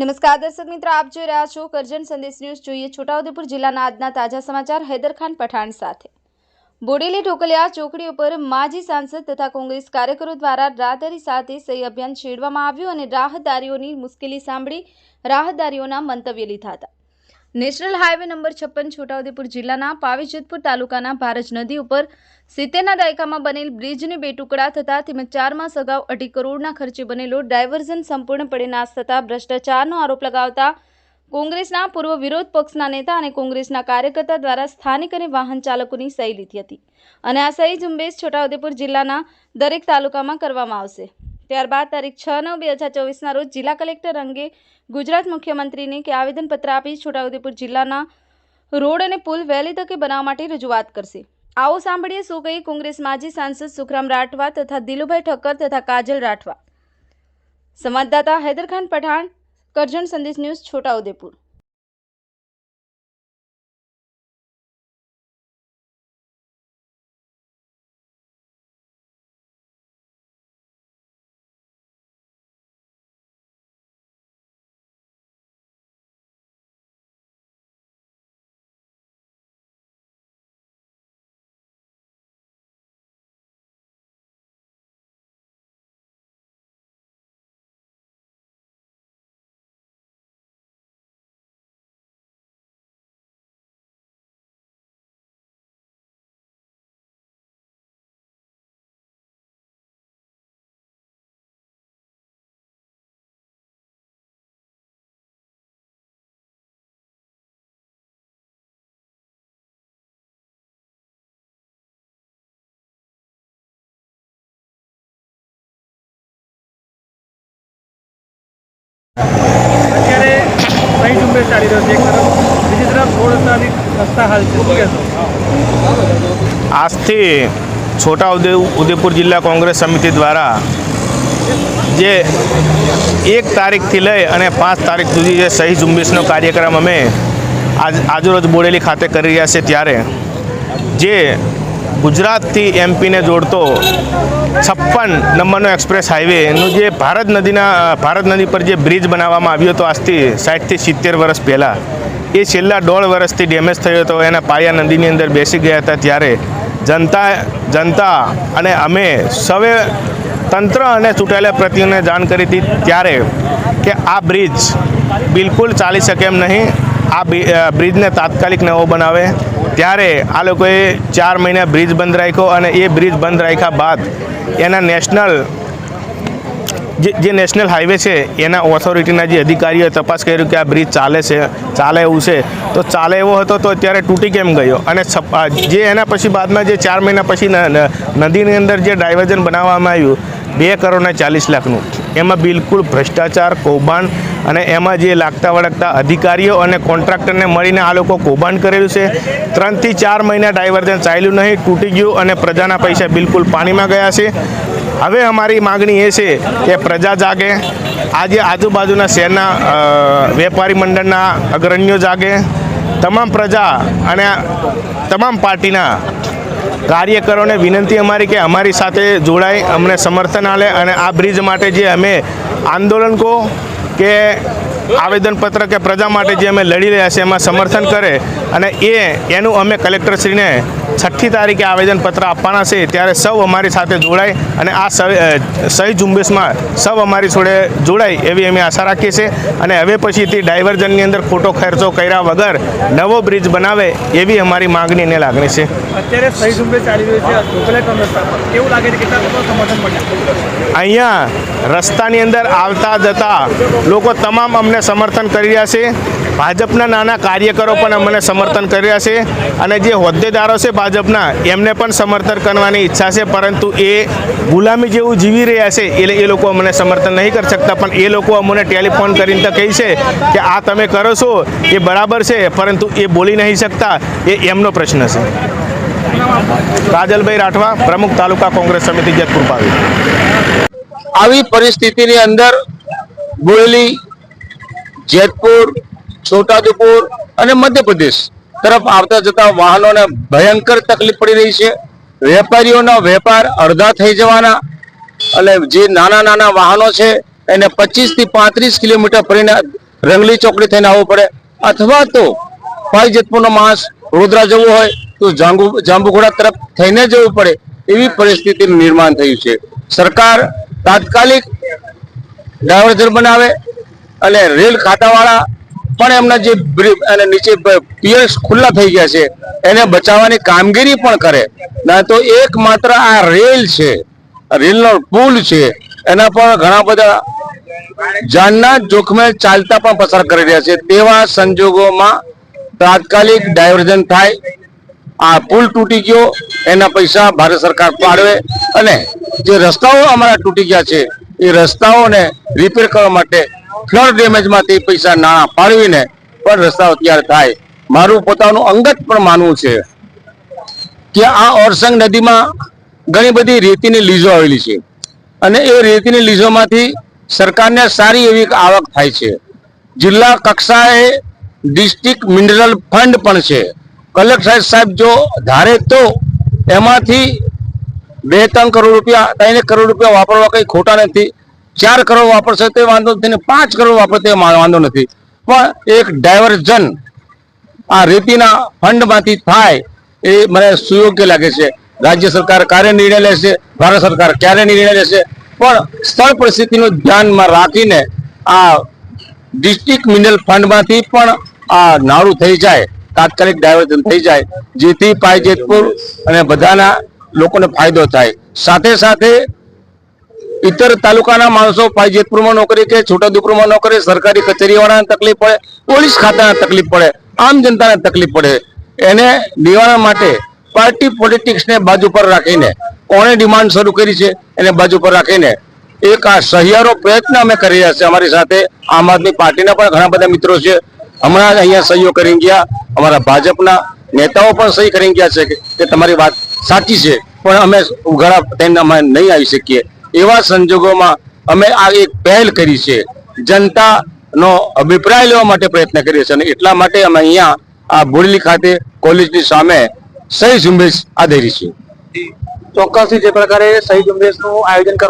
નમસ્કાર, દર્શક મિત્રો, આપ જોઈ રહ્યા છો કરજણ સંદેશ ન્યૂઝ. જોઈએ છોટાઉદેપુર જિલ્લાના આજના તાજા સમાચાર હૈદરખાન પઠાણ સાથે. બોડેલી ઢોકલિયા ચોકડી ઉપર માજી સાંસદ તથા કોંગ્રેસ કાર્યકરો દ્વારા રાહદારી સાથે સહી અભિયાન છેડવામાં આવ્યું અને રાહદારીઓની મુશ્કેલી સાંભળી રાહદારીઓના મંતવ્ય લીધા હતા. નેશનલ હાઈવે નંબર છપ્પન છોટાઉદેપુર જિલ્લાના પાવીજતપુર તાલુકાના ભારજ નદી ઉપર સિત્તેરના દાયકામાં બનેલ બ્રિજને બે ટુકડા થતા તેમજ ચાર માસ અગાઉ અઢી કરોડના ખર્ચે બનેલો ડાયવર્ઝન સંપૂર્ણપણે નાશ થતા ભ્રષ્ટાચારનો આરોપ લગાવતા કોંગ્રેસના પૂર્વ વિરોધ પક્ષના નેતા અને કોંગ્રેસના કાર્યકર્તા દ્વારા સ્થાનિક અને વાહન ચાલકોની સહી લીધી હતી. અને આ સહી ઝુંબેશ છોટાઉદેપુર જિલ્લાના દરેક તાલુકામાં કરવામાં આવશે. ત્યારબાદ તારીખ છ નવ બે હજાર ચોવીસના રોજ જિલ્લા કલેક્ટર અંગે ગુજરાત મુખ્યમંત્રીને કે આવેદનપત્ર આપી છોટાઉદેપુર જિલ્લાના રોડ અને પુલ વહેલી તકે બનાવવા માટે રજૂઆત કરશે. આવો સાંભળીએ શું કહી કોંગ્રેસ માજી સાંસદ સુખરામ રાઠવા તથા દિલુભાઈ ઠક્કર તથા કાજલ રાઠવા. સંવાદદાતા હૈદરખાન પઠાણ, કરજણ સંદેશ ન્યૂઝ છોટાઉદેપુર. ઝુંબેશ ચાલી રહ્યો છે એક તરફ બીજી તરફ રોડ રસ્તા હાલ છે. શું કહેશો? આજથી છોટા ઉદેપુર જિલ્લા કોંગ્રેસ સમિતિ દ્વારા જે એક તારીખથી લઈ અને પાંચ તારીખ સુધી જે સહી ઝુંબેશનો કાર્યક્રમ અમે આજ, આજરોજ બોડેલી ખાતે કરી રહ્યા છે ત્યારે જે ગુજરાતથી એમપીને જોડતો છપ્પન નંબરનો એક્સપ્રેસ હાઈવેનું જે ભારત નદીના, ભારત નદી પર જે બ્રિજ બનાવવામાં આવ્યો હતો આજથી સાઠથી સિત્તેર વર્ષ પહેલાં, એ છેલ્લા દોઢ વર્ષથી ડેમેજ થયો હતો. એના પાયા નદીની અંદર બેસી ગયા હતા ત્યારે જનતા જનતા અને અમે સૌએ તંત્ર અને ચૂંટાયેલા પ્રતિઓને જાણ કરી હતી ત્યારે કે આ બ્રિજ બિલકુલ ચાલી શકે એમ નહીં. આ બ્રિ- બ્રિજને તાત્કાલિક નવો બનાવે. ત્યારે આ લોકોએ ચાર મહિના બ્રિજ બંધ રાખ્યો અને એ બ્રિજ બંધ રાખ્યા બાદ એના નેશનલ જે નેશનલ હાઈવે છે, એના ઓથોરિટીના જે અધિકારીઓએ તપાસ કર્યું કે આ બ્રિજ ચાલે છે, ચાલે એવું છે, તો ચાલે એવો હતો તો અત્યારે તૂટી કેમ ગયો? અને જે એના પછી બાદમાં જે ચાર મહિના પછી નદીની અંદર જે ડાયવર્ઝન બનાવવામાં આવ્યું, બે કરોડના ચાલીસ લાખનું. એમાં બિલકુલ ભ્રષ્ટાચાર, કૌભાંડ અને એમાં જે લાગતા વળગતા અધિકારીઓ અને કોન્ટ્રાક્ટરને મળીને આ લોકો કૌભાંડ કરેલું છે. ત્રણથી ચાર મહિના ડાયવર્ઝન ચાલ્યું નહીં, તૂટી ગયું અને પ્રજાના પૈસા બિલકુલ પાણીમાં ગયા છે. હવે અમારી માગણી એ છે કે પ્રજા જાગે, આજે આજુબાજુના શહેરના વેપારી મંડળના અગ્રણીઓ જાગે. તમામ પ્રજા અને તમામ પાર્ટીના કાર્યકરોને વિનંતી અમારી કે અમારી સાથે જોડાય અમને સમર્થન આલે અને આ બ્રિજ માટે જે અમે આંદોલન કહો કે આવેદનપત્ર કે પ્રજા માટે જે અમે લડી રહ્યા છે એમાં સમર્થન કરે અને એ, એનું અમે કલેક્ટરશ્રીને છઠ્ઠી તારીખે આવેદનપત્ર આપવાના છે ત્યારે સૌ અમારી સાથે જોડાય અને આ સહી ઝુંબેશમાં સૌ અમારી જોડે જોડાય એવી અમે આશા રાખીએ છીએ. અને હવે પછીથી ડાયવર્ઝનની અંદર ખોટો ખર્ચો કર્યા વગર નવો બ્રિજ બનાવે એવી અમારી માગણી અને લાગણી છે. અત્યારે સહી ઝુંબેશ ચાલી રહ્યું છે કેવું લાગે છે અહીંયા રસ્તાની અંદર આવતા જતા લોકો તમામ અમને સમર્થન કરી રહ્યા છે. ભાજપના નાના કાર્યકરો પણ અમને સમર્થન કરી રહ્યા છે. અને જે હોદ્દેદારો છે ભાજપના એમને પણ સમર્થન કરવાની ઈચ્છા છે, પરંતુ એ ગુલામી જેવું જીવી રહ્યા છે, એટલે એ લોકો અમને સમર્થન નહીં કરી શકતા. પણ એ લોકો અમને ટેલિફોન કરીને તો કહે છે કે આ તમે કરો છો, એ બરાબર છે, પરંતુ એ બોલી નહીં શકતા, એ એમનો પ્રશ્ન છે. કાજલભાઈ રાઠવા, પ્રમુખ તાલુકા કોંગ્રેસ સમિતિ, જેતપુર પાવી આવી પરિસ્થિતિની અંદર બોરેલી, જેતપુર, છોટાઉદેપુર અને મધ્યપ્રદેશ તરફ આવતા જતા વાહનોને ભયંકર તકલીફ પડી રહી છે. વેપારીઓનો વેપાર અડધા થઈ જવાના અને જે નાના નાના વાહનો છે, એને પચીસથી પાંત્રીસ કિલોમીટર ફરીને રંગલી ચોકડી થઈને આવવું પડે. અથવા તો ભાઈ જેતપુરનો માણસ વડોદરા જવું હોય, તો જાંબુ, જાંબુઘોડા તરફ થઈને જવું પડે એવી પરિસ્થિતિનું નિર્માણ થયું છે. સરકાર તાત્કાલિક ડાયવર્ઝન બનાવે અને રેલ ખાતાવાળા પણ એમના જે અને નીચે પિયર્સ ખુલ્લા થઈ ગયા છે, એને બચાવવાની કામગીરી પણ કરે. ના તો એકમાત્ર આ રેલ છે, રેલનો પુલ છે, એના પર ઘણા બધા જાનના જોખમે ચાલતા પણ પસાર કરી રહ્યા છે. તેવા સંજોગોમાં તાત્કાલિક ડાયવર્ઝન થાય, આ પુલ તૂટી ગયો, એના પૈસા ભારત સરકાર પાડવે અને જે રસ્તાઓ અમારા તૂટી ગયા છે, એ રસ્તાઓને રિપેર કરવા માટે ફ્લડ ડેમેજમાંથી પૈસા નાણાં ફાળવીને પણ રસ્તાઓ તૈયાર થાય. મારું પોતાનું અંગત પણ માનવું છે કે આ ઓરસંગ નદીમાં ઘણી બધી રેતીની લીઝો આવેલી છે. અને એ રેતીની લીઝોમાંથી સરકારને સારી એવી આવક થાય છે. જિલ્લા કક્ષાએ ડિસ્ટ્રિક્ટ મિનરલ ફંડ પણ છે. કલેક્ટર સાહેબ જો ધારે તો એમાંથી બે ત્રણ કરોડ રૂપિયા ત્રણ કરોડ રૂપિયા વાપરવા કંઈ ખોટા નથી. ચાર કરોડ વાપરશે તે વાંધો નથી ને પાંચ કરોડ વાપરશે તે વાંધો નથી. પણ એક ડાયવર્ઝન આ રેતીના ફંડમાંથી થાય એ મને સુયોગ્ય લાગે છે. રાજ્ય સરકાર ક્યારે નિર્ણય લેશે? ભારત સરકાર ક્યારે નિર્ણય લેશે? પણ સ્થળ પરિસ્થિતિનું ધ્યાનમાં રાખીને આ ડિસ્ટ્રિક્ટ મિનરલ ફંડમાંથી પણ આ નાળું થઈ જાય, તાત્કાલિક ડાયવર્ઝન થઈ જાય, જેથી પાયજેતપુર અને બધાના લોકોને ફાયદો થાય. સાથે સાથે ઇતર તાલુકાના માણસો જેતપુરમાં નોકરી કે છોટાઉદેપુરમાં નોકરી, સરકારી કચેરીવાળાને તકલીફ પડે, પોલીસ ખાતાને તકલીફ પડે, આમ જનતાને તકલીફ પડે. એને નિવારણ માટે પાર્ટી પોલિટિક્સને બાજુ પર રાખીને કોણે ડિમાન્ડ શરૂ કરી છે એને બાજુ પર રાખીને એક આ સહિયારો પ્રયત્ન અમે કરી રહ્યા છે અમારી સાથે. આમ આદમી પાર્ટીના પણ ઘણા બધા મિત્રો છે. હમણાં અહીંયા સહીઓ કરી ગયા. અમારા ભાજપના નેતાઓ પણ સહી કરી ગયા છે કે- તમારી વાત સાચી છે. પણ અમે ઉઘાડા થઈને અમે નહીં આવી શકીએ. એવા સંજોગોમાં અમે આ એક પહેલ કરી છે. જનતાનો અભિપ્રાય લેવા માટે પ્રયત્ન કરીએ છીએ અને એટલા માટે અમે અહીંયા આ બોડેલી ખાતે કોલેજની સામે સહી ઝુંબેશ આદરી છે ચોક્કસથી જે પ્રકારે સહી ઝુંબેશનું આયોજન કરવામાં